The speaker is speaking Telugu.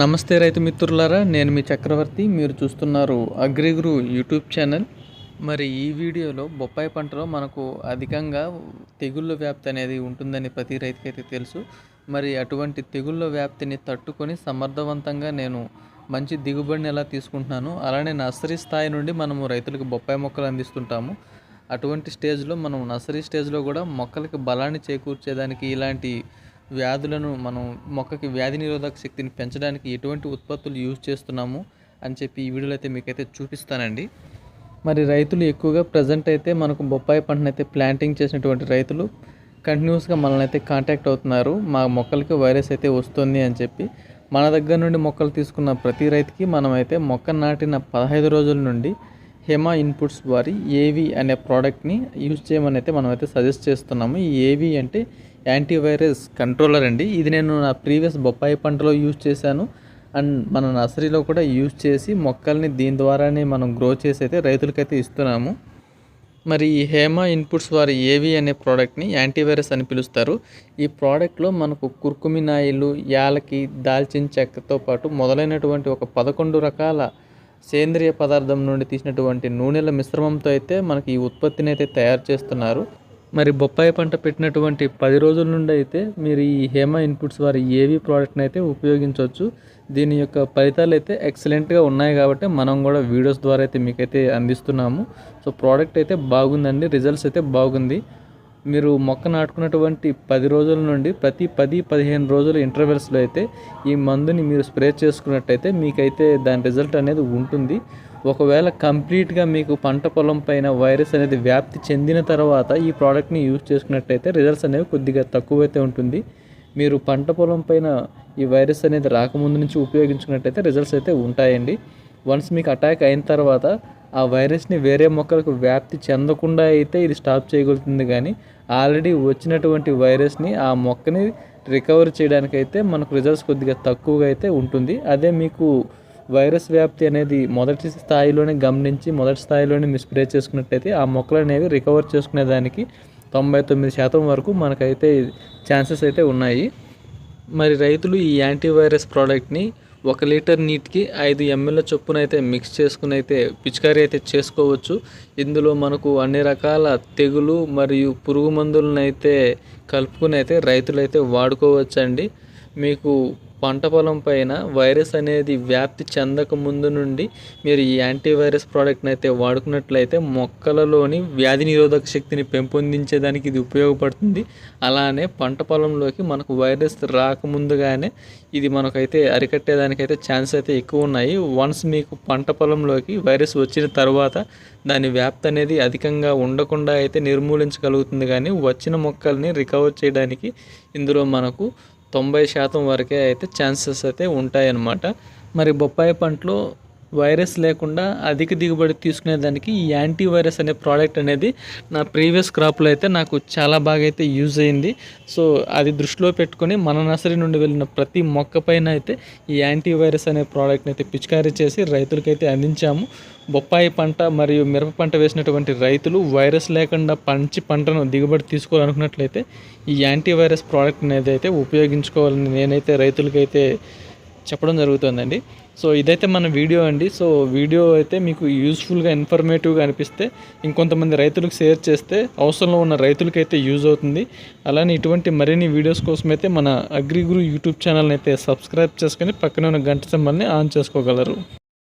నమస్తే రైతు మిత్రులారా నేను మీ చక్రవర్తి. మీరు చూస్తున్నారు అగ్రిగురు యూట్యూబ్ ఛానల్. మరి ఈ వీడియోలో బొప్పాయి పంటలో మనకు అధికంగా తెగుళ్ళ వ్యాప్తి అనేది ఉంటుందని ప్రతి రైతుకైతే తెలుసు. మరి అటువంటి తెగుళ్ళ వ్యాప్తిని తట్టుకొని సమర్థవంతంగా నేను మంచి దిగుబడిని ఎలా తీసుకుంటున్నాను అలానే నర్సరీ స్థాయి నుండి మనము రైతులకు బొప్పాయి మొక్కలు అందిస్తుంటాము. అటువంటి స్టేజ్లో మనం నర్సరీ స్టేజ్లో కూడా మొక్కలకి బలాన్ని చేకూర్చేదానికి ఇలాంటి వ్యాధులను మనం మొక్కకి వ్యాధి నిరోధక శక్తిని పెంచడానికి ఎటువంటి ఉత్పత్తులు యూజ్ చేస్తున్నాము అని చెప్పి ఈ వీడియోలో అయితే మీకైతే చూపిస్తానండి. మరి రైతులు ఎక్కువగా ప్రజెంట్ అయితే మనకు బొప్పాయి పంటను అయితే ప్లాంటింగ్ చేసినటువంటి రైతులు కంటిన్యూస్గా మనల్ని అయితే కాంటాక్ట్ అవుతున్నారు. మా మొక్కలకి వైరస్ అయితే వస్తుంది అని చెప్పి మన దగ్గర నుండి మొక్కలు తీసుకున్న ప్రతి రైతుకి మనమైతే మొక్క నాటిన పదహైదు రోజుల నుండి హెమా ఇన్పుట్స్ వారి ఏవి అనే ప్రోడక్ట్ని యూజ్ చేయమని అయితే మనమైతే సజెస్ట్ చేస్తున్నాము. ఈ ఏవి అంటే యాంటీవైరస్ కంట్రోలర్ అండి. ఇది నేను నా ప్రీవియస్ బొప్పాయి పంటలో యూజ్ చేశాను. అండ్ మన నర్సరీలో కూడా యూజ్ చేసి మొక్కల్ని దీని ద్వారానే మనం గ్రో చేసి అయితే రైతులకైతే ఇస్తున్నాము. మరి ఈ హేమ ఇన్పుట్స్ వారి ఏవి అనే ప్రోడక్ట్ని యాంటీవైరస్ అని పిలుస్తారు. ఈ ప్రోడక్ట్లో మనకు కుర్కుమినాయిలు యాలకి దాల్చిన చెక్కతో పాటు మొదలైనటువంటి ఒక పదకొండు రకాల సేంద్రియ పదార్థం నుండి తీసినటువంటి నూనెల మిశ్రమంతో అయితే మనకి ఈ ఉత్పత్తిని అయితే తయారు చేస్తున్నారు. మరి బొప్పాయి పంట పెట్టినటువంటి పది రోజుల నుండి అయితే మీరు ఈ హేమ ఇన్పుట్స్ వారి ఏవి ప్రోడక్ట్ని అయితే ఉపయోగించవచ్చు. దీని యొక్క ఫలితాలు అయితే ఎక్సలెంట్గా ఉన్నాయి కాబట్టి మనం కూడా వీడియోస్ ద్వారా అయితే మీకైతే అందిస్తున్నాము. సో ప్రోడక్ట్ అయితే బాగుందండి రిజల్ట్స్ అయితే బాగుంది. మీరు మొక్క నాటుకున్నటువంటి పది రోజుల నుండి ప్రతి పది పదిహేను రోజుల ఇంటర్వెల్స్లో అయితే ఈ మందుని మీరు స్ప్రే చేసుకున్నట్టయితే మీకైతే దాని రిజల్ట్ అనేది ఉంటుంది. ఒకవేళ కంప్లీట్గా మీకు పంట పొలం పైన వైరస్ అనేది వ్యాప్తి చెందిన తర్వాత ఈ ప్రోడక్ట్ని యూజ్ చేసుకున్నట్టయితే రిజల్ట్స్ అనేవి కొద్దిగా తక్కువైతే ఉంటుంది. మీరు పంట పొలం పైన ఈ వైరస్ అనేది రాకముందు నుంచి ఉపయోగించుకున్నట్టయితే రిజల్ట్స్ అయితే ఉంటాయండి. వన్స్ మీకు అటాక్ అయిన తర్వాత ఆ వైరస్ని వేరే మొక్కలకు వ్యాప్తి చెందకుండా అయితే ఇది స్టాప్ చేయగలుగుతుంది కానీ ఆల్రెడీ వచ్చినటువంటి వైరస్ని ఆ మొక్కని రికవర్ చేయడానికైతే మనకు రిజల్ట్స్ కొద్దిగా తక్కువగా అయితే ఉంటుంది. అదే మీకు వైరస్ వ్యాప్తి అనేది మొదటి స్థాయిలోనే గమనించి మొదటి స్థాయిలోనే మీరు స్ప్రే చేసుకున్నట్టయితే ఆ మొక్కలు అనేవి రికవర్ చేసుకునేదానికి తొంభై తొమ్మిది శాతం వరకు మనకైతే ఛాన్సెస్ అయితే ఉన్నాయి. మరి రైతులు ఈ యాంటీవైరస్ ప్రోడక్ట్ని ఒక లీటర్ నీటికి ఐదు ఎంఎల్ చొప్పున అయితే మిక్స్ చేసుకుని అయితే పిచికారీ అయితే చేసుకోవచ్చు. ఇందులో మనకు అన్ని రకాల తెగులు మరియు పురుగు మందులను అయితే కలుపుకుని అయితే రైతులు అయితే వాడుకోవచ్చండి. మీకు పంట పొలం పైన వైరస్ అనేది వ్యాప్తి చెందక ముందు నుండి మీరు ఈ యాంటీవైరస్ ప్రోడక్ట్ని అయితే వాడుకున్నట్లయితే మొక్కలలోని వ్యాధి నిరోధక శక్తిని పెంపొందించేదానికి ఇది ఉపయోగపడుతుంది. అలానే పంట పొలంలోకి మనకు వైరస్ రాకముందుగానే ఇది మనకైతే అరికట్టేదానికైతే ఛాన్స్ అయితే ఎక్కువ ఉన్నాయి. వన్స్ మీకు పంట పొలంలోకి వైరస్ వచ్చిన తర్వాత దాని వ్యాప్తి అనేది అధికంగా ఉండకుండా అయితే నిర్మూలించగలుగుతుంది. కానీ వచ్చిన మొక్కల్ని రికవర్ చేయడానికి ఇందులో మనకు తొంభై శాతం వరకే అయితే ఛాన్సెస్ అయితే ఉంటాయన్నమాట. మరి బొప్పాయి పంటలో వైరస్ లేకుండా అధిక దిగుబడి తీసుకునేదానికి ఈ యాంటీ వైరస్ అనే ప్రోడక్ట్ అనేది నా ప్రీవియస్ క్రాప్లో అయితే నాకు చాలా బాగా అయితే యూజ్ అయింది. సో అది దృష్టిలో పెట్టుకొని మన నర్సరీ నుండి వెళ్ళిన ప్రతి మొక్క పైన అయితే ఈ యాంటీ వైరస్ అనే ప్రోడక్ట్ని అయితే పిచికారీ చేసి రైతులకైతే అందించాము. బొప్పాయి పంట మరియు మిరప పంట వేసినటువంటి రైతులు వైరస్ లేకుండా పంచి పంటను దిగుబడి తీసుకోవాలనుకున్నట్లయితే ఈ యాంటీ వైరస్ ప్రోడక్ట్ అనేది అయితే ఉపయోగించుకోవాలని నేనైతే రైతులకైతే చెప్పడం జరుగుతుందండి. సో ఇదైతే మన వీడియో అండి. సో వీడియో అయితే మీకు యూస్ఫుల్గా ఇన్ఫర్మేటివ్గా అనిపిస్తే ఇంకొంతమంది రైతులకు షేర్ చేస్తే అవసరంలో ఉన్న రైతులకైతే యూజ్ అవుతుంది. అలానే ఇటువంటి మరిన్ని వీడియోస్ కోసం అయితే మన అగ్రిగురు యూట్యూబ్ ఛానల్ని అయితే సబ్స్క్రైబ్ చేసుకొని పక్కనే ఉన్న గంట సింబల్ని ఆన్ చేసుకోగలరు.